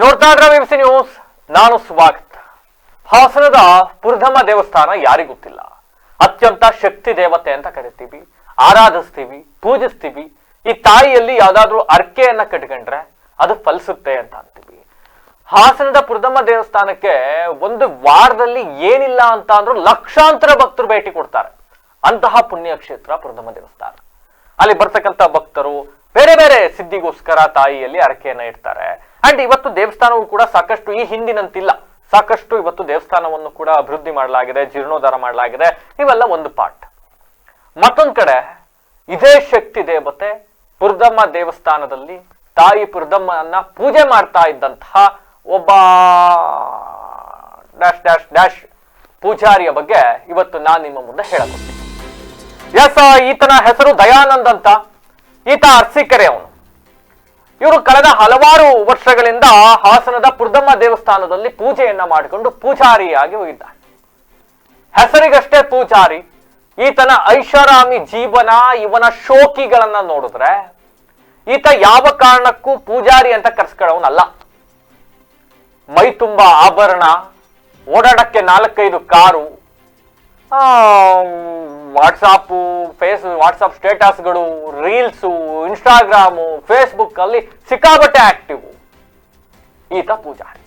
ನೋಡ್ತಾ ಇದ್ರೆ ವಿಬಿಸಿ ನ್ಯೂಸ್? ನಾನು ಸ್ವಾಗತ ಹಾಸನದ ಪುರಧಮ್ಮ ದೇವಸ್ಥಾನ ಯಾರಿಗೊತ್ತಿಲ್ಲ ಅತ್ಯಂತ ಶಕ್ತಿ ದೇವತೆ ಅಂತ ಕರಿತೀವಿ, ಆರಾಧಿಸ್ತೀವಿ, ಪೂಜಿಸ್ತೀವಿ. ಈ ತಾಯಿಯಲ್ಲಿ ಯಾವ್ದಾದ್ರೂ ಅರ್ಕೆಯನ್ನ ಕಟ್ಕೊಂಡ್ರೆ ಅದು ಫಲಿಸುತ್ತೆ ಅಂತ ಅಂತೀವಿ. ಹಾಸನದ ಪುರಧಮ್ಮ ದೇವಸ್ಥಾನಕ್ಕೆ ಒಂದು ವಾರದಲ್ಲಿ ಏನಿಲ್ಲ ಅಂತ ಅಂದ್ರೂ ಲಕ್ಷಾಂತರ ಭಕ್ತರು ಭೇಟಿ ಕೊಡ್ತಾರೆ. ಅಂತಹ ಪುಣ್ಯ ಕ್ಷೇತ್ರ ದೇವಸ್ಥಾನ. ಅಲ್ಲಿ ಬರ್ತಕ್ಕಂಥ ಭಕ್ತರು ಬೇರೆ ಬೇರೆ ಸಿದ್ಧಿಗೋಸ್ಕರ ತಾಯಿಯಲ್ಲಿ ಅರಕೆಯನ್ನ ಇಡ್ತಾರೆ. ಅಂಡ್ ಇವತ್ತು ದೇವಸ್ಥಾನವು ಕೂಡ ಸಾಕಷ್ಟು ಈ ಹಿಂದಿನಂತಿಲ್ಲ. ಸಾಕಷ್ಟು ಇವತ್ತು ದೇವಸ್ಥಾನವನ್ನು ಕೂಡ ಅಭಿವೃದ್ಧಿ ಮಾಡಲಾಗಿದೆ, ಜೀರ್ಣೋದ್ಧಾರ ಮಾಡಲಾಗಿದೆ. ಇವೆಲ್ಲ ಒಂದು ಪಾರ್ಟ್ ಮತ್ತೊಂದು ಕಡೆ, ಇದೇ ಶಕ್ತಿ ದೇವತೆ ಪುರ್ದಮ್ಮ ದೇವಸ್ಥಾನದಲ್ಲಿ ತಾಯಿ ಪುರದಮ್ಮನ ಪೂಜೆ ಮಾಡ್ತಾ ಇದ್ದಂತಹ ಒಬ್ಬ ಡ್ಯಾಶ್ ಡ್ಯಾಶ್ ಡ್ಯಾಶ್ ಪೂಜಾರಿಯ ಬಗ್ಗೆ ಇವತ್ತು ನಾನು ನಿಮ್ಮ ಮುಂದೆ ಹೇಳಬಹುದು ಎಸ್ ಈತನ ಹೆಸರು ದಯಾನಂದ್ ಅಂತ. ಈತ ಅರ್ಸಿಕೆರೆ ಅವನು. ಇವರು ಕಳೆದ ಹಲವಾರು ವರ್ಷಗಳಿಂದ ಹಾಸನದ ಪುರ್ದಮ್ಮ ದೇವಸ್ಥಾನದಲ್ಲಿ ಪೂಜೆಯನ್ನ ಮಾಡಿಕೊಂಡು ಪೂಜಾರಿಯಾಗಿ ಹೋಗಿದ್ದಾರೆ. ಹೆಸರಿಗಷ್ಟೇ ಪೂಜಾರಿ, ಈತನ ಐಷಾರಾಮಿ ಜೀವನ, ಇವನ ಶೋಕಿಗಳನ್ನ ನೋಡಿದ್ರೆ ಈತ ಯಾವ ಕಾರಣಕ್ಕೂ ಪೂಜಾರಿ ಅಂತ ಕರ್ಸ್ಕೊಳ್ಳೋನಲ್ಲ ಮೈ ತುಂಬಾ ಆಭರಣ, ಓಡಾಡಕ್ಕೆ ನಾಲ್ಕೈದು ಕಾರು ವಾಟ್ಸಾಪು ಫೇಸ್ ವಾಟ್ಸಾಪ್ ಸ್ಟೇಟಸ್ಗಳು ರೀಲ್ಸು ಇನ್ಸ್ಟಾಗ್ರಾಮು ಫೇಸ್ಬುಕ್ ಅಲ್ಲಿ ಸಿಕ್ಕಾಬಟ್ಟೆ ಆಕ್ಟಿವ್ ಈತ ಪೂಜಾರಿ.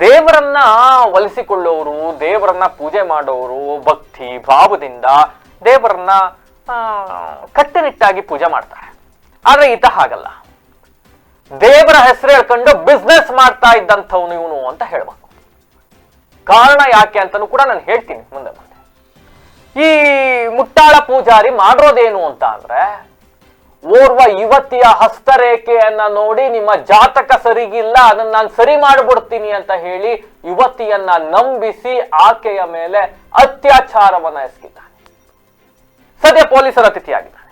ದೇವರನ್ನ ಒಲಿಸಿಕೊಳ್ಳೋರು, ದೇವರನ್ನ ಪೂಜೆ ಮಾಡೋರು, ಭಕ್ತಿ, ಭಾವದಿಂದ ದೇವರನ್ನ ಕಟ್ಟುನಿಟ್ಟಾಗಿ ಪೂಜೆ ಮಾಡ್ತಾರೆ. ಆದ್ರೆ ಈತ ಹಾಗಲ್ಲ. ದೇವರ ಹೆಸರು ಹೇಳ್ಕೊಂಡು ಬಿಸ್ನೆಸ್ ಮಾಡ್ತಾ ಇದ್ದಂಥವನು ಇವನು ಅಂತ ಹೇಳ್ಬೇಕು. ಕಾರಣ ಯಾಕೆ ಅಂತಲೂ ಕೂಡ ನಾನು ಹೇಳ್ತೀನಿ ಮುಂದೆ ಮುಂದೆ. ಈ ಮುಟ್ಟಾಳ ಪೂಜಾರಿ ಮಾಡೋದೇನು ಅಂತ ಅಂದ್ರೆ ಓರ್ವ ಯುವತಿಯ ಹಸ್ತರೇಖೆಯನ್ನ ನೋಡಿ ನಿಮ್ಮ ಜಾತಕ ಸರಿಗಿಲ್ಲ, ಅದನ್ನ ನಾನು ಸರಿ ಮಾಡಿಬಿಡ್ತೀನಿ ಅಂತ ಹೇಳಿ ಯುವತಿಯನ್ನ ನಂಬಿಸಿ ಆಕೆಯ ಮೇಲೆ ಅತ್ಯಾಚಾರವನ್ನ ಎಸಗಿದ್ದಾನೆ. ಸದ್ಯ ಪೊಲೀಸರ ಅತಿಥಿಯಾಗಿದ್ದಾನೆ.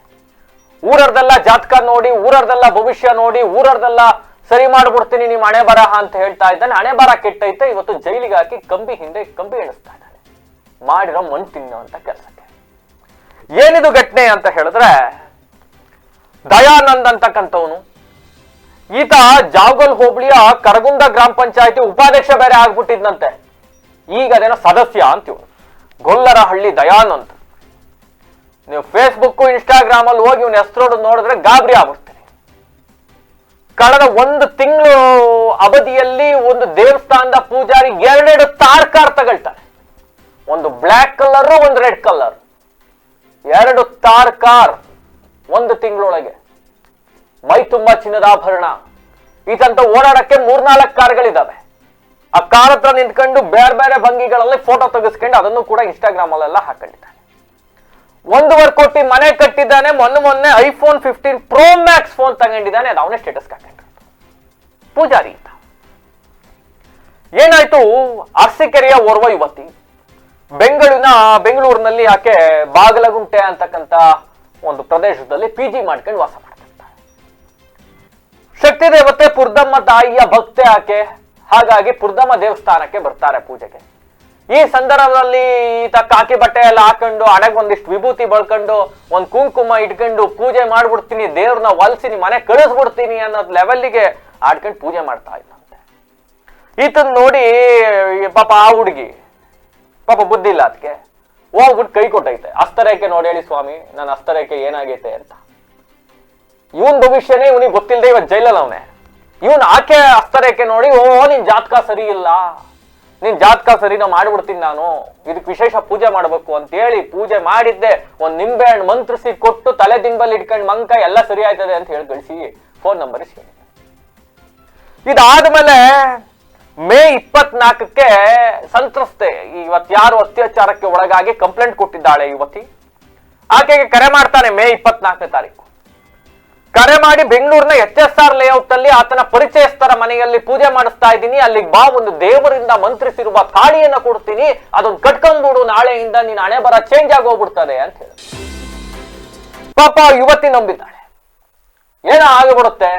ಊರರ್ದೆಲ್ಲ ಜಾತಕ ನೋಡಿ ಊರರ್ದೆಲ್ಲ ಭವಿಷ್ಯ ನೋಡಿ ಊರರ್ದೆಲ್ಲ ಸರಿ ಮಾಡ್ಬಿಡ್ತೀನಿ ನಿಮ್ಮ ಹಣೆ ಬರಹ ಅಂತ ಹೇಳ್ತಾ ಇದ್ದಾನೆ. ಹಣೆ ಬರ ಕೆಟ್ಟೈತೆ, ಇವತ್ತು ಜೈಲಿಗೆ ಹಾಕಿ ಕಂಬಿ ಹಿಂದೆ ಕಂಬಿ ಎಣಿಸ್ತಾ ಇದ್ದಾನೆ. ಮಾಡಿರೋ ಮಣ್ಣು ತಿನ್ನುವಂತ ಕೆಲಸಕ್ಕೆ. ಏನಿದು ಘಟನೆ ಅಂತ ಹೇಳಿದ್ರೆ ದಯಾನಂದ್ ಅಂತಕ್ಕಂಥವನು. ಈತ ಜಾವಗಲ್ ಹೋಬಳಿಯ ಕರಗುಂದ ಗ್ರಾಮ ಪಂಚಾಯತಿ ಉಪಾಧ್ಯಕ್ಷ ಬೇರೆ ಆಗ್ಬಿಟ್ಟಿದ್ನಂತೆ. ಈಗ ಅದೇನೋ ಸದಸ್ಯ ಅಂತೀವನು ಗೊಲ್ಲರಹಳ್ಳಿ ದಯಾನಂದ್. ನೀವು ಫೇಸ್ಬುಕ್ ಇನ್ಸ್ಟಾಗ್ರಾಮ್ ಅಲ್ಲಿ ಹೋಗಿ ಇವನ ಹೆಸರು ನೋಡಿದ್ರೆ ಗಾಬರಿ ಆಗ್ಬಿಡ್ತೀನಿ. ಕಳೆದ ಒಂದು ತಿಂಗಳು ಅವಧಿಯಲ್ಲಿ ಒಂದು ದೇವಸ್ಥಾನದ ಪೂಜಾರಿ ಎರಡೆರಡು ತಾರ್ ಕಾರ್ ತಗೊಳ್ತಾರೆ ಒಂದು ಬ್ಲ್ಯಾಕ್ ಕಲರ್, ಒಂದು ರೆಡ್ ಕಲರ್. ಎರಡು ತಾರ್ ಕಾರ್ ತಿಂಗಳೊಳಗೆ. ಮೈ ತುಂಬಾ ಚಿನ್ನದ ಆಭರಣ. ಈತಂತ ಓಡಾಡಕ್ಕೆ ಮೂರ್ನಾಲ್ಕು ಕಾರ್ಗಳಿದಾವೆ ಆ ಕಾರ್ ಹತ್ರ ನಿಂತ್ಕೊಂಡು ಬೇರೆ ಬೇರೆ ಭಂಗಿಗಳಲ್ಲಿ ಫೋಟೋ ತೆಗೆಸ್ಕೊಂಡು ಅದನ್ನು ಕೂಡ ಇನ್ಸ್ಟಾಗ್ರಾಮ್ ಅಲ್ಲೆಲ್ಲ ಹಾಕೊಂಡಿದ್ದಾನೆ. ಒಂದೂವರೆ ಕೋಟಿ ಮನೆ ಕಟ್ಟಿದ್ದಾನೆ, ಮೊನ್ನೆ ಮೊನ್ನೆ iPhone fifteen pro max phone ತಗೊಂಡಿದ್ದಾನೆ, ಅದು ಅವನೇ ಸ್ಟೇಟಸ್ ಹಾಕೊಂಡ್ರು ಪೂಜಾರಿ ಅಂತ. ಏನಾಯ್ತು? ಅರಸೀಕೆರೆಯ ಓರ್ವ ಯುವತಿ. ಬೆಂಗಳೂರಿನ, ಬೆಂಗಳೂರಿನಲ್ಲಿ ಆಕೆ ಬಾಗಲಗುಂಟೆ ಅಂತಕ್ಕಂಥ ಒಂದು ಪ್ರದೇಶದಲ್ಲಿ ಪಿ ಜಿ ಮಾಡ್ಕೊಂಡು ವಾಸ ಮಾಡ್ತಿರ್ತಾರೆ. ಶಕ್ತಿ ದೇವತೆ ಪುರ್ದಮ್ಮ ತಾಯಿಯ ಭಕ್ತೆ ಆಕೆ. ಹಾಗಾಗಿ ಪುರ್ದಮ್ಮ ದೇವಸ್ಥಾನಕ್ಕೆ ಬರ್ತಾರೆ ಪೂಜೆಗೆ. ಈ ಸಂದರ್ಭದಲ್ಲಿ ಈತ ಕಾಕಿ ಬಟ್ಟೆ ಎಲ್ಲ ಹಾಕೊಂಡು ಹಣೆಗೆ ಒಂದಿಷ್ಟು ವಿಭೂತಿ ಬಳ್ಕೊಂಡು ಒಂದ್ ಕುಂಕುಮ ಇಟ್ಕೊಂಡು ಪೂಜೆ ಮಾಡ್ಬಿಡ್ತೀನಿ ದೇವ್ರನ್ನ ಒಲ್ಸಿನಿ ಮನೆ ಕಳಿಸ್ಬಿಡ್ತೀನಿ ಅನ್ನೋದ್ ಲೆವೆಲ್ಲಿಗೆ ಆಡ್ಕೊಂಡು ಪೂಜೆ ಮಾಡ್ತಾ ಇದ್ದಂತೆ. ಈತನ್ ನೋಡಿ ಪಾಪ ಆ ಹುಡುಗಿ, ಪಾಪ ಬುದ್ಧಿ ಇಲ್ಲ ಅದಕ್ಕೆ ಹೋಗ್ಬಿಟ್ಟು ಕೈ ಕೊಟ್ಟೈತೆ. ಅಸ್ತರಕ್ಕೆ ನೋಡಿ ಹೇಳಿ ಸ್ವಾಮಿ, ನನ್ನ ಅಸ್ತರಕ್ಕೆ ಏನಾಗೈತೆ ಅಂತ. ಇವನ್ ಭವಿಷ್ಯನೇ ಇವನಿಗೆ ಗೊತ್ತಿಲ್ಲದೆ ಇವತ್ತು ಜೈಲಲ್ಲ ಅವನೇ. ಇವನ್ ಆಕೆ ಅಸ್ತರಕ್ಕೆ ನೋಡಿ, ಓ, ನಿನ್ ಜಾತಕ ಸರಿ ಇಲ್ಲ. ನಿನ್ ಜಾತಕ ಸರಿನ ಮಾಡ್ಬಿಡ್ತೀನಿ ನಾನು. ಇದಕ್ಕೆ ವಿಶೇಷ ಪೂಜೆ ಮಾಡ್ಬೇಕು ಅಂತ ಹೇಳಿ ಪೂಜೆ ಮಾಡಿದ್ದೆ. ಒಂದ್ ನಿಂಬೆ ಹಣ್ಣು ಮಂತ್ರಿಸಿ ಕೊಟ್ಟು ತಲೆ ದಿಂಬಲ್ಲಿ ಇಟ್ಕೊಂಡು ಮಂಕ ಎಲ್ಲ ಸರಿ ಆಯ್ತದೆ ಅಂತ ಹೇಳಿ ಕಳಿಸಿ. ಫೋನ್ ನಂಬರ್ ಇದಾದ್ಮೇಲೆ ಮೇ ಇಪ್ಪತ್ನಾಲ್ಕಕ್ಕೆ ಸಂತ್ರಸ್ತೆ ಇವತ್ತು ಯಾರು ಅತ್ಯಾಚಾರಕ್ಕೆ ಒಳಗಾಗಿ ಕಂಪ್ಲೇಂಟ್ ಕೊಟ್ಟಿದ್ದಾಳೆ ಯುವತಿ. ಆಕೆಗೆ ಕರೆ ಮಾಡ್ತಾನೆ ಮೇ ಇಪ್ಪತ್ನಾಲ್ಕನೇ ತಾರೀಕು. ಕರೆ ಮಾಡಿ ಬೆಂಗಳೂರಿನ ಎಚ್ ಎಸ್ ಆರ್ ಲೇಔಟ್ ಅಲ್ಲಿ ಆತನ ಪರಿಚಯಸ್ಥರ ಮನೆಯಲ್ಲಿ ಪೂಜೆ ಮಾಡಿಸ್ತಾ ಇದ್ದೀನಿ. ಅಲ್ಲಿಗೆ ಬಾ, ಒಂದು ದೇವರಿಂದ ಮಂತ್ರಿಸಿರುವ ತಾಳಿಯನ್ನ ಕೊಡ್ತೀನಿ. ಅದನ್ನ ಕಟ್ಕೊಂಡ್ಬಿಡು ನಾಳೆಯಿಂದ ನೀನ್ ಹಣೆ ಬರ ಚೇಂಜ್ ಆಗಿ ಹೋಗ್ಬಿಡ್ತದೆ ಅಂತ ಹೇಳಿ. ಪಾಪ ಯುವತಿ ನಂಬಿದ್ದಾಳೆ. ಏನೋ ಆಗಿಬಿಡುತ್ತೆ.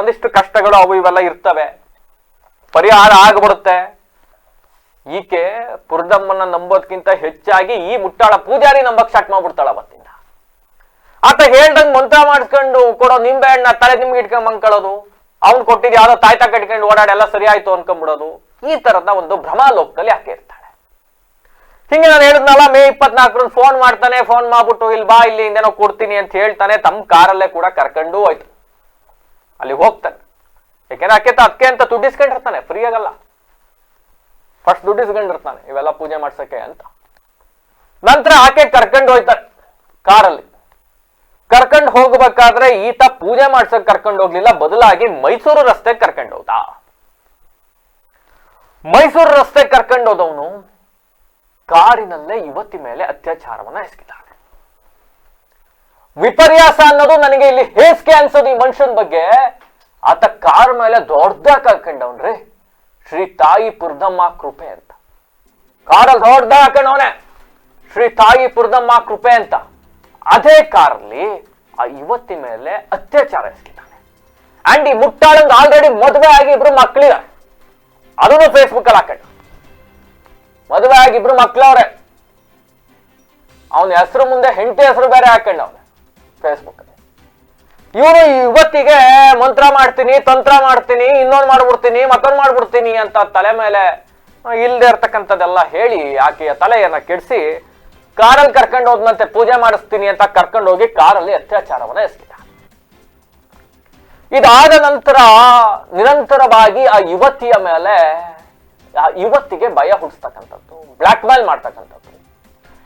ಒಂದಿಷ್ಟು ಕಷ್ಟಗಳು ಅವು ಇವೆಲ್ಲ ಇರ್ತವೆ. ಪರಿಹಾರ ಆಗ್ಬಿಡುತ್ತೆ. ಈಕೆ ಪುರದಮ್ಮನ ನಂಬೋದ್ಕಿಂತ ಹೆಚ್ಚಾಗಿ ಈ ಮುಟ್ಟಾಳ ಪೂಜಾರಿ ನಂಬಕ್ ಸ್ಟಾರ್ಟ್ ಮಾಡ್ಬಿಡ್ತಾಳ ಅವತ್ತಿಂದ. ಆತ ಹೇಳ್ದಂಗ್ ಮಂತ್ರ ಮಾಡ್ಕೊಂಡು ಕೊಡೋ ನಿಂಬೆ ಹಣ್ಣ ತಲೆ ನಿಮ್ಗೆ ಇಟ್ಕೊಂಡ್ ಮಂಕೊಳ್ಳೋದು ಅವ್ನು ಕೊಟ್ಟಿದ್ದ ಯಾವ್ದೋ ತಾಯ್ತ ಕಟ್ಕೊಂಡು ಓಡಾಡಿ ಎಲ್ಲ ಸರಿ ಆಯ್ತು ಅನ್ಕೊಂಡ್ಬಿಡೋದು. ಈ ತರದ ಒಂದು ಭ್ರಮಾಲೋಕದಲ್ಲಿ ಆಕೆ ಇರ್ತಾಳೆ ಹಿಂಗೆ ನಾನು ಹೇಳಿದ್ನಲ್ಲ, ಮೇ ಇಪ್ಪತ್ನಾಲ್ಕರಂದು ಫೋನ್ ಮಾಡ್ತಾನೆ ಫೋನ್ ಮಾಡ್ಬಿಟ್ಟು ಇಲ್ಲಿ ಬಾ, ಇಲ್ಲಿ ಇಂದೇನೋ ಕೊಡ್ತೀನಿ ಅಂತ ಹೇಳ್ತಾನೆ ತಮ್ಮ ಕಾರಲ್ಲೇ ಕೂಡ ಕರ್ಕೊಂಡು ಹೋಯ್ತು. ಅಲ್ಲಿ ಹೋಗ್ತಾನೆ. ಯಾಕೆಂದ್ರೆ ಆಕೆ ಅದಕ್ಕೆ ಅಂತ ದುಡ್ಡಿಸ್ಕೊಂಡಿರ್ತಾನೆ ಫ್ರೀ ಆಗಲ್ಲ. ಫಸ್ಟ್ ದುಡ್ಡಿಸ್ಕೊಂಡಿರ್ತಾನೆ, ಇವೆಲ್ಲ ಪೂಜೆ ಮಾಡ್ಸಕ್ಕೆ ಅಂತ. ನಂತರ ಆಕೆ ಕರ್ಕೊಂಡು ಹೋಯ್ತಾರೆ ಕಾರಲ್ಲಿ. ಕರ್ಕೊಂಡು ಹೋಗ್ಬೇಕಾದ್ರೆ ಈತ ಪೂಜೆ ಮಾಡ್ಸಕ್ ಕರ್ಕೊಂಡು ಹೋಗ್ಲಿಲ್ಲ, ಬದಲಾಗಿ ಮೈಸೂರು ರಸ್ತೆ ಕರ್ಕೊಂಡು ಹೋದ ಮೈಸೂರು ರಸ್ತೆ ಕರ್ಕೊಂಡು ಹೋದವನು ಕಾರಿನಲ್ಲೇ ಯುವತಿ ಮೇಲೆ ಅತ್ಯಾಚಾರವನ್ನ ಎಸಗಿದ್ದಾನೆ. ವಿಪರ್ಯಾಸ ಅನ್ನೋದು ನನಗೆ ಇಲ್ಲಿ ಹೇಸಿಗೆ ಅನ್ಸೋದು ಈ ಮನುಷ್ಯನ ಬಗ್ಗೆ. ಆತ ಕಾರ್ ಮೇಲೆ ದೊಡ್ಡದಾಗ ಹಾಕೊಂಡವನ್ರಿ. ಶ್ರೀ ತಾಯಿ ಪುರ್ದಮ್ಮ ಕೃಪೆ ಅಂತ. ಕಾರಲ್ಲಿ ದೊಡ್ಡದಾಗ ಹಾಕೊಂಡವನೇ. ಶ್ರೀ ತಾಯಿ ಪುರ್ದಮ್ಮ ಕೃಪೆ ಅಂತ. ಅದೇ ಕಾರಲ್ಲಿ ಆ ಯುವತಿ ಮೇಲೆ ಅತ್ಯಾಚಾರ ಎಸಗಿದ್ದಾನೆ. ಅಂಡ್ ಈ ಮುಟ್ಟಾಳಂಗ್ ಆಲ್ರೆಡಿ ಮದುವೆ ಆಗಿ ಇಬ್ರು ಮಕ್ಕಳಿದ್ದಾರೆ ಅದನ್ನು ಫೇಸ್ಬುಕ್ ಅಲ್ಲಿ ಹಾಕೊಂಡು. ಮದುವೆ ಆಗಿ ಇಬ್ರು ಮಕ್ಳವ್ರೆ. ಅವನ ಹೆಸರು ಮುಂದೆ ಹೆಂಡತಿ ಹೆಸರು ಬೇರೆ ಹಾಕೊಂಡವನು. ಫೇಸ್ಬುಕ್ ಅಲ್ಲಿ ಇವತ್ತಿಗೆ ಮಂತ್ರ ಮಾಡ್ತೀನಿ, ತಂತ್ರ ಮಾಡ್ತೀನಿ, ಇನ್ನೊಂದು ಮಾಡ್ಬಿಡ್ತೀನಿ, ಮತ್ತೊಂದು ಮಾಡ್ಬಿಡ್ತೀನಿ ಅಂತ ತಲೆ ಮೇಲೆ ಇಲ್ಲದೆ ಇರ್ತಕ್ಕಂಥದ್ದೆಲ್ಲ ಹೇಳಿ ಆಕೆಯ ತಲೆಯನ್ನ ಕೆಡಿಸಿ ಕಾರಲ್ಲಿ ಕರ್ಕೊಂಡು ಹೋದ್ನಂತೆ ಪೂಜೆ ಮಾಡಿಸ್ತೀನಿ ಅಂತ ಕರ್ಕೊಂಡು ಹೋಗಿ ಕಾರಲ್ಲಿ ಅತ್ಯಾಚಾರವನ್ನ ಎಸಗಿದ. ಇದಾದ ನಂತರ ನಿರಂತರವಾಗಿ ಆ ಯುವತಿಯ ಮೇಲೆ, ಆ ಯುವತಿಗೆ ಭಯ ಹುಡ್ಸ್ತಕ್ಕಂಥದ್ದು ಬ್ಲ್ಯಾಕ್ ಮೇಲ್ ಮಾಡ್ತಕ್ಕಂಥದ್ದು.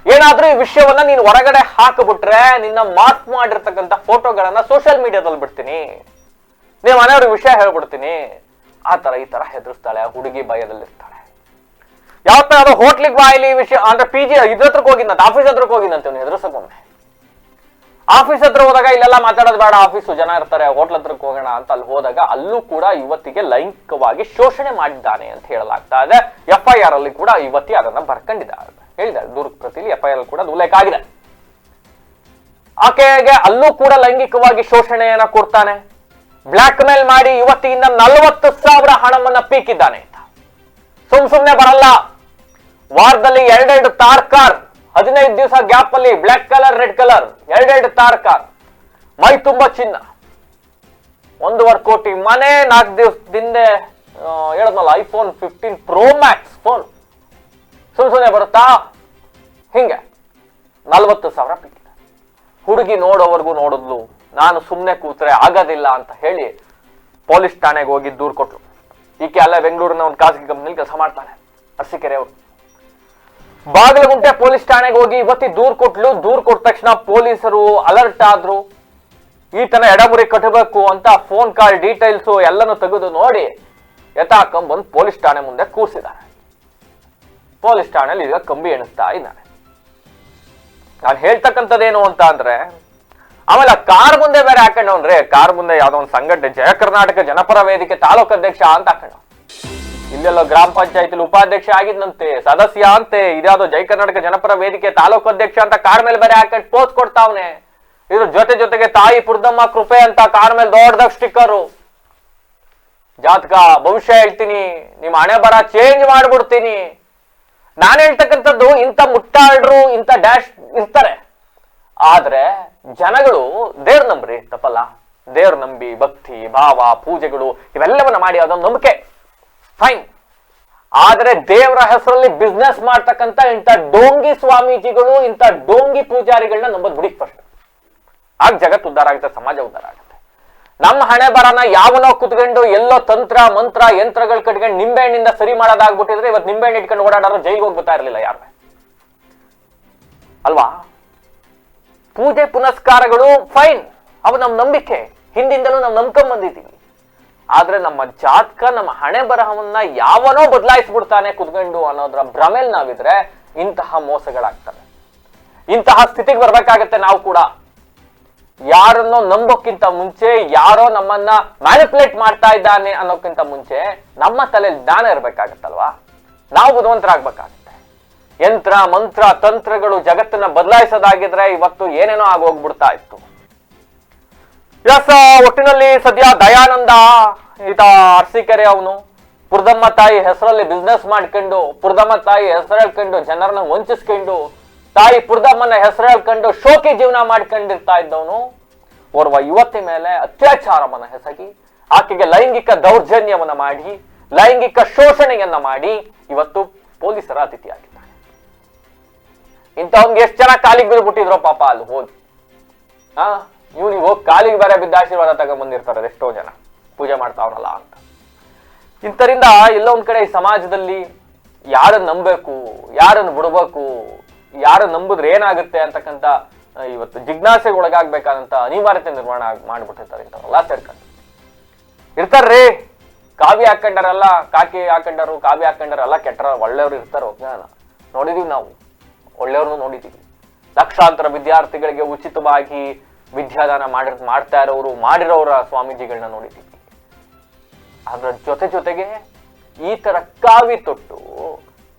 ಏನಾದ್ರೂ ಈ ವಿಷಯವನ್ನ ನೀನು ಹೊರಗಡೆ ಹಾಕಿಬಿಟ್ರೆ ನಿನ್ನ ಮಾರ್ಕ್ ಮಾಡಿರ್ತಕ್ಕಂಥ ಫೋಟೋಗಳನ್ನ ಸೋಷಿಯಲ್ ಮೀಡಿಯಾದಲ್ಲಿ ಬಿಡ್ತೀನಿ. ನೀವು ಮನೆಯವ್ರಿಗೆ ವಿಷಯ ಹೇಳ್ಬಿಡ್ತೀನಿ. ಆ ತರ ಈ ತರ ಹೆದರ್ಸ್ತಾಳೆ, ಆ ಹುಡುಗಿ ಭಯದಲ್ಲಿರ್ತಾಳೆ. ಯಾವ ತರ ಹೋಟ್ಲಿಗೆ ಬಾಯಿಲಿ ವಿಷಯ, ಅಂದ್ರೆ ಪಿ ಜಿ ಇದ್ರ ಹತ್ರಕ್ಕೆ ಹೋಗಿದ್ದಂತ ಆಫೀಸ್ ಹತ್ರಕ್ಕೆ ಹೋಗಿದ್ದಂತೆ ಅವ್ನು ಹೆದರ್ಸಕ್ಕೊಮ್ಮೆ ಆಫೀಸ್ ಹತ್ರ ಹೋದಾಗ ಇಲ್ಲೆಲ್ಲ ಮಾತಾಡೋದು ಬೇಡ ಆಫೀಸು ಜನ ಇರ್ತಾರೆ, ಹೋಟ್ಲ್ ಹತ್ರಕ್ಕೆ ಹೋಗೋಣ ಅಂತ ಅಲ್ಲಿ ಹೋದಾಗ ಅಲ್ಲೂ ಕೂಡ ಯುವತಿಗೆ ಲೈಂಗಿಕವಾಗಿ ಶೋಷಣೆ ಮಾಡಿದ್ದಾನೆ ಅಂತ ಹೇಳಲಾಗ್ತಾ ಇದೆ. ಎಫ್ ಐ ಆರ್ ಅಲ್ಲಿ ಕೂಡ ಯುವತಿ ಅದನ್ನ ಬರ್ಕೊಂಡಿದ್ದಾರೆ ಹೇಳಿದ್ದಾರೆ ದೂರ ಪ್ರತಿಲಿ ಎಫ್ಐಆರ್ ಆರ್ ಕೂಡ ಉಲ್ಲೇಖ ಆಗಿದೆ. ಆಕೆಗೆ ಅಲ್ಲೂ ಕೂಡ ಲೈಂಗಿಕವಾಗಿ ಶೋಷಣೆಯನ್ನ ಕೊಡ್ತಾನೆ. ಬ್ಲಾಕ್ ಮೇಲ್ ಮಾಡಿ ಯುವತಿಯಿಂದ ನಲವತ್ತು ಸಾವಿರ ಹಣವನ್ನ ಪೀಕಿದ್ದಾನೆ ಸುಮ್ ಸುಮ್ನೆ ಬರಲ್ಲ. ವಾರದಲ್ಲಿ ಎರಡೆರಡು ತಾರ್ ಕಾರ್, ಹದಿನೈದು ದಿವಸ ಗ್ಯಾಪ್ ಅಲ್ಲಿ ಬ್ಲಾಕ್ ಕಲರ್, ರೆಡ್ ಕಲರ್, ಎರಡೆರಡು ತಾರ್ ಕಾರ್, ಮೈ ತುಂಬಾ ಚಿನ್ನ. ಒಂದೂವರೆ ಕೋಟಿ ಮನೆ ನಾಲ್ಕು ದಿವಸದಿಂದ ಹೇಳದ್ನಲ್ಲ, iPhone fifteen pro max phone. ಸುಮ್ ಸುಮ್ಮನೆ ಬರುತ್ತಾ? ಹಿಂಗೆ. ನಲ್ವತ್ತು ಸಾವಿರ ಪಿಕ್ಕಿದೆ ಹುಡುಗಿ ನೋಡೋವರೆಗೂ ನೋಡಿದ್ಲು, ನಾನು ಸುಮ್ಮನೆ ಕೂತ್ರೆ ಆಗೋದಿಲ್ಲ ಅಂತ ಹೇಳಿ ಪೊಲೀಸ್ ಠಾಣೆಗೆ ಹೋಗಿ ದೂರು ಕೊಟ್ಟರು ಈಕೆ ಅಲ್ಲೇ ಬೆಂಗಳೂರಿನ ಒಂದು ಖಾಸಗಿ ಕಂಪ್ನಿಲಿ ಕೆಲಸ ಮಾಡ್ತಾನೆ ಅರಸಿಕೆರೆ ಅವರು ಬಾಗಲಗುಂಟೆ ಪೊಲೀಸ್ ಠಾಣೆಗೆ ಹೋಗಿ ಇವತ್ತಿ ದೂರ್ ಕೊಟ್ಲು. ದೂರ್ ಕೊಟ್ಟ ತಕ್ಷಣ ಪೊಲೀಸರು ಅಲರ್ಟ್ ಆದ್ರು. ಈತನ ಎಡಮುರಿ ಕಟ್ಟಬೇಕು ಅಂತ ಫೋನ್ ಕಾಲ್ ಡೀಟೇಲ್ಸ್ ಎಲ್ಲನೂ ತೆಗೆದು ನೋಡಿ ಯಥಾಕಂಬಂದು ಪೊಲೀಸ್ ಠಾಣೆ ಮುಂದೆ ಕೂರಿಸಿದ್ದಾರೆ. ಪೊಲೀಸ್ ಠಾಣೆಯಲ್ಲಿ ಈಗ ಕಂಬಿ ಎಣಿಸ್ತಾ ಇದ್ದಾನೆ. ನಾನು ಹೇಳ್ತಕ್ಕಂಥದ್ದೇನು ಅಂತ ಅಂದ್ರೆ, ಆಮೇಲೆ ಆ ಕಾರ್ ಮುಂದೆ ಬೇರೆ ಹಾಕೊಂಡವನ್ರಿ ಕಾರ್ ಮುಂದೆ ಯಾವ್ದೋ ಒಂದು ಸಂಘಟನೆ, ಜಯ ಕರ್ನಾಟಕ ಜನಪರ ವೇದಿಕೆ ತಾಲೂಕು ಅಧ್ಯಕ್ಷ ಅಂತ ಹಾಕೊಂಡು ಇಲ್ಲೆಲ್ಲೋ ಗ್ರಾಮ ಪಂಚಾಯತಿಲಿ ಉಪಾಧ್ಯಕ್ಷ ಆಗಿದ್ನಂತೆ, ಸದಸ್ಯ ಅಂತೆ, ಇದ್ಯಾವುದೋ ಜೈ ಕರ್ನಾಟಕ ಜನಪರ ವೇದಿಕೆ ತಾಲೂಕು ಅಧ್ಯಕ್ಷ ಅಂತ ಕಾರ್ ಮೇಲೆ ಬೇರೆ ಹಾಕೊಂಡು ಪೋಸ್ ಕೊಡ್ತಾವನೆ. ಇದ್ರ ಜೊತೆ ಜೊತೆಗೆ ತಾಯಿ ಪುರ್ದಮ್ಮ ಕೃಪೆ ಅಂತ ಕಾರ್ ಮೇಲೆ ದೊಡ್ಡದಾಗ ಸ್ಟಿಕ್ಕರು ಜಾತಕ, ಭವಿಷ್ಯ ಹೇಳ್ತೀನಿ, ನಿಮ್ಮ ಹಣೆ ಬರ ಚೇಂಜ್ ಮಾಡ್ಬಿಡ್ತೀನಿ. ನಾನು ಹೇಳ್ತಕ್ಕಂಥದ್ದು ಇಂಥ ಮುಟ್ಟಾಳ್ರು, ಇಂಥ ಡ್ಯಾಶ್ ಇರ್ತಾರೆ. ಆದ್ರೆ ಜನಗಳು ದೇವ್ರ ನಂಬ್ರಿ, ತಪ್ಪಲ್ಲ. ದೇವ್ರ ನಂಬಿ, ಭಕ್ತಿ, ಭಾವ, ಪೂಜೆಗಳು, ಇವೆಲ್ಲವನ್ನ ಮಾಡಿ ಅದೊಂದು ನಂಬಿಕೆ. ಫೈನ್ ಆದ್ರೆ ದೇವರ ಹೆಸರಲ್ಲಿ ಬಿಸ್ನೆಸ್ ಮಾಡ್ತಕ್ಕಂಥ ಇಂಥ ಡೋಂಗಿ ಸ್ವಾಮೀಜಿಗಳು, ಇಂಥ ಡೋಂಗಿ ಪೂಜಾರಿಗಳನ್ನ ನಂಬೋದು ಬಿಡಿ ಫಸ್ಟ್ ಆಗ ಜಗತ್ತು ಉದ್ಧಾರ ಆಗುತ್ತೆ, ಸಮಾಜ ಉದ್ಧಾರ ಆಗುತ್ತೆ. ನಮ್ಮ ಹಣೆ ಬರನ ಯಾವನೋ ಕುತ್ಕೊಂಡು ಎಲ್ಲೋ ತಂತ್ರ, ಮಂತ್ರ, ಯಂತ್ರಗಳು ಕಟ್ಕೊಂಡು ನಿಂಬೆಹಣ್ಣಿಂದ ಸರಿ ಮಾಡೋದಾಗ್ಬಿಟ್ಟಿದ್ರೆ ಇವತ್ತು ನಿಂಬೆಹಣ್ಣು ಇಟ್ಕೊಂಡು ಓಡಾಡೋರು ಜೈಲಿಗೆ ಹೋಗ್ಬಿಡ್ತಾ ಇರಲಿಲ್ಲ ಯಾರು ಅಲ್ವಾ? ಪೂಜೆ ಪುನಸ್ಕಾರಗಳು ಫೈನ್ ಅವು ನಮ್ಮ ನಂಬಿಕೆ. ಹಿಂದಿಂದಲೂ ನಾವು ನಂಬ್ಕೊಂಡ್ ಬಂದಿದ್ದೀವಿ. ಆದ್ರೆ ನಮ್ಮ ಜಾತಕ, ನಮ್ಮ ಹಣೆ ಬರಹವನ್ನ ಯಾವನೋ ಬದಲಾಯಿಸ್ಬಿಡ್ತಾನೆ ಕುತ್ಕೊಂಡು ಅನ್ನೋದ್ರ ಭ್ರಮೆಲ್ ನಾವಿದ್ರೆ ಇಂತಹ ಮೋಸಗಳಾಗ್ತವೆ. ಇಂತಹ ಸ್ಥಿತಿಗೆ ಬರ್ಬೇಕಾಗತ್ತೆ ನಾವು ಕೂಡ. ಯಾರನ್ನೋ ನಂಬೋಕ್ಕಿಂತ ಮುಂಚೆ ಯಾರೋ ನಮ್ಮನ್ನ ಮ್ಯಾನಿಪುಲೇಟ್ ಮಾಡ್ತಾ ಇದ್ದಾನೆ ಅನ್ನೋಕ್ಕಿಂತ ಮುಂಚೆ ನಮ್ಮ ತಲೆಯಲ್ಲಿ ಜ್ಞಾನ ಇರಬೇಕಾಗತ್ತಲ್ವಾ? ನಾವು ಬುದ್ಧಿವಂತರಾಗ್ಬೇಕಾಗತ್ತೆ. ಯಂತ್ರ, ಮಂತ್ರ, ತಂತ್ರಗಳು ಜಗತ್ತನ್ನ ಬದಲಾಯಿಸೋದಾಗಿದ್ರೆ ಇವತ್ತು ಏನೇನೋ ಆಗೋಗ್ಬಿಡ್ತಾ ಇತ್ತು. ಎಸ್ ಒಟ್ಟಿನಲ್ಲಿ ಸದ್ಯ ದಯಾನಂದ, ಈತ ಅರ್ಸಿಕೆರೆ ಅವನು. ಪುರ್ದಮ್ಮ ತಾಯಿ ಹೆಸರಲ್ಲಿ ಬಿಸ್ನೆಸ್ ಮಾಡ್ಕೊಂಡು, ಪುರ್ದಮ್ಮ ತಾಯಿ ಹೆಸರು ಹೇಳ್ಕೊಂಡು ಜನರನ್ನ ವಂಚಿಸ್ಕೊಂಡು ತಾಯಿ ಪುರ್ದಮ್ಮನ ಹೆಸರು ಹೇಳ್ಕೊಂಡು ಶೋಕಿ ಜೀವನ ಮಾಡ್ಕೊಂಡಿರ್ತಾ ಇದ್ದವನು. ಓರ್ವ ಯುವತಿ ಮೇಲೆ ಅತ್ಯಾಚಾರವನ್ನ ಹೆಸಗಿ ಆಕೆಗೆ ಲೈಂಗಿಕ ದೌರ್ಜನ್ಯವನ್ನ ಮಾಡಿ, ಲೈಂಗಿಕ ಶೋಷಣೆಯನ್ನ ಮಾಡಿ ಇವತ್ತು ಪೊಲೀಸರ ಅತಿಥಿಯಾಗಿದ್ದಾನೆ ಇಂಥವ್ಗೆ ಎಷ್ಟು ಜನ ಕಾಲಿಗೆ ಬಿದ್ದುಬಿಟ್ಟಿದ್ರು ಪಾಪ ಅಲ್ಲಿ ಹೋಗಿ. ಆ, ಇವನಿಗೆ ಹೋಗಿ ಕಾಲಿಗೆ ಬೇರೆ ಬಿದ್ದ ಆಶೀರ್ವಾದ ತಗೊಂಡ್ಬಂದಿರ್ತಾರೆ ಎಷ್ಟೋ ಜನ. ಪೂಜೆ ಮಾಡ್ತಾವ್ರಲ್ಲ ಅಂತ. ಇಂಥರಿಂದ ಎಲ್ಲೋ ಒಂದ್ ಕಡೆ ಈ ಸಮಾಜದಲ್ಲಿ ಯಾರನ್ನ ನಂಬಬೇಕು ಯಾರನ್ನ ಬಿಡ್ಬೇಕು ಯಾರನ್ನ ನಂಬಿದ್ರೆ ಏನಾಗುತ್ತೆ ಅಂತಕ್ಕಂಥ ಇವತ್ತು ಜಿಜ್ಞಾಸೆಗೆ ಒಳಗಾಗ್ಬೇಕಾದಂತ ಅನಿವಾರ್ಯತೆ ನಿರ್ಮಾಣ ಮಾಡಿಬಿಟ್ಟಿರ್ತಾರೆ ಇಂಥವ್ರೆಲ್ಲ ಸೇರ್ಕೊಂಡು. ಇರ್ತಾರ್ರಿ ಕಾವಿ ಹಾಕೊಂಡಾರಲ್ಲ, ಕಾಕಿ ಹಾಕೊಂಡರು ಕಾವಿ ಹಾಕೊಂಡಾರಲ್ಲ ಕೆಟ್ಟರ ಒಳ್ಳೆಯವರು ಇರ್ತಾರ ಜ್ಞಾನ. ನೋಡಿದೀವಿ ನಾವು ಒಳ್ಳೆಯವ್ರನ್ನು ನೋಡಿದೀವಿ. ಲಕ್ಷಾಂತರ ವಿದ್ಯಾರ್ಥಿಗಳಿಗೆ ಉಚಿತವಾಗಿ ವಿದ್ಯಾದಾನ ಮಾಡಿ ಮಾಡ್ತಾ ಇರೋರು, ಮಾಡಿರೋರ ಸ್ವಾಮೀಜಿಗಳನ್ನ ನೋಡಿದೀವಿ. ಅದರ ಜೊತೆ ಜೊತೆಗೆ ಈ ತರ ಕಾವಿ ತೊಟ್ಟು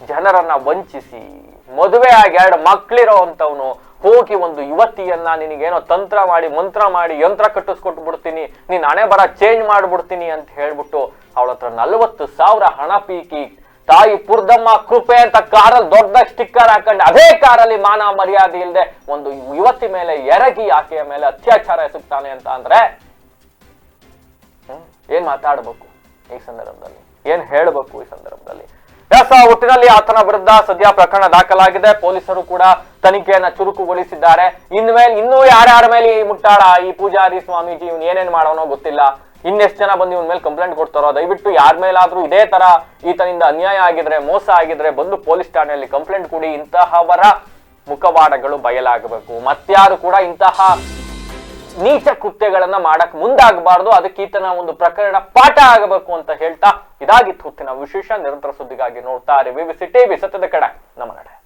ಜನರನ್ನ ವಂಚಿಸಿ ಮದುವೆ ಆಗಿ ಎರಡು ಮಕ್ಳಿರೋ ಅಂತವನು ಹೋಗಿ ಒಂದು ಯುವತಿಯನ್ನ ನಿನಗೇನೋ ತಂತ್ರ ಮಾಡಿ, ಮಂತ್ರ ಮಾಡಿ, ಯಂತ್ರ ಕಟ್ಟಿಸ್ಕೊಟ್ಟು ಬಿಡ್ತೀನಿ ನೀನ್ ಹಣೆ ಬರ ಚೇಂಜ್ ಮಾಡ್ಬಿಡ್ತೀನಿ ಅಂತ ಹೇಳ್ಬಿಟ್ಟು ಅವಳ ಹತ್ರ ನಲ್ವತ್ತು ಸಾವಿರ ಹಣ ಪೀಕಿ, ತಾಯಿ ಪುರ್ದಮ್ಮ ಕೃಪೆ ಅಂತ ಕಾರಲ್ಲಿ ದೊಡ್ಡ ಸ್ಟಿಕ್ಕರ್ ಹಾಕೊಂಡು ಅದೇ ಕಾರಲ್ಲಿ ಮಾನ ಮರ್ಯಾದೆ ಇಲ್ಲದೆ ಒಂದು ಯುವತಿ ಮೇಲೆ ಎರಗಿ ಆಕೆಯ ಮೇಲೆ ಅತ್ಯಾಚಾರ ಎಸಗ್ತಾನೆ ಅಂತ ಅಂದ್ರೆ? ಏನ್ ಮಾತಾಡ್ಬೇಕು ಈ ಸಂದರ್ಭದಲ್ಲಿ ಏನ್ ಹೇಳ್ಬೇಕು ಈ ಸಂದರ್ಭದಲ್ಲಿ ಎಸ್ ಆ ಒಟ್ಟಿನಲ್ಲಿ ಆತನ ವಿರುದ್ಧ ಸದ್ಯ ಪ್ರಕರಣ ದಾಖಲಾಗಿದೆ. ಪೊಲೀಸರು ಕೂಡ ತನಿಖೆಯನ್ನ ಚುರುಕುಗೊಳಿಸಿದ್ದಾರೆ. ಇನ್ಮೇಲೆ ಇನ್ನೂ ಯಾರ್ಯಾರ ಮೇಲೆ ಈ ಮುಟ್ಟಾಳ, ಈ ಪೂಜಾರಿ ಸ್ವಾಮೀಜಿ ಇವ್ನು ಏನೇನ್ ಮಾಡೋನೋ ಗೊತ್ತಿಲ್ಲ. ಇನ್ನೆಷ್ಟು ಜನ ಬಂದು ಇವನ್ ಮೇಲೆ ಕಂಪ್ಲೇಂಟ್ ಕೊಡ್ತಾರೋ, ದಯವಿಟ್ಟು ಯಾರ ಮೇಲಾದ್ರೂ ಇದೇ ತರ ಈತನಿಂದ ಅನ್ಯಾಯ ಆಗಿದ್ರೆ, ಮೋಸ ಆಗಿದ್ರೆ ಬಂದು ಪೊಲೀಸ್ ಠಾಣೆಯಲ್ಲಿ ಕಂಪ್ಲೇಂಟ್ ಕೊಡಿ. ಇಂತಹವರ ಮುಖವಾಡಗಳು ಬಯಲಾಗಬೇಕು. ಮತ್ಯಾರು ಕೂಡ ಇಂತಹ ನೀಚ ಕೃತ್ಯಗಳನ್ನ ಮಾಡಕ್ ಮುಂದಾಗಬಾರ್ದು. ಅದಕ್ಕೆ ಈತನ ಒಂದು ಪ್ರಕರಣ ಪಾಠ ಆಗಬೇಕು ಅಂತ ಹೇಳ್ತಾ ಇದಾಗಿತ್ತು. ಹೊತ್ತಿನ ವಿಶೇಷ ನಿರಂತರ ಸುದ್ದಿಗಾಗಿ ನೋಡ್ತಾ ಇರಿ. ವಿವಿಸಿ ಟಿವಿ ಸತ್ಯದ ಕಡೆ. ನಮ್ಮ ನಡೆ.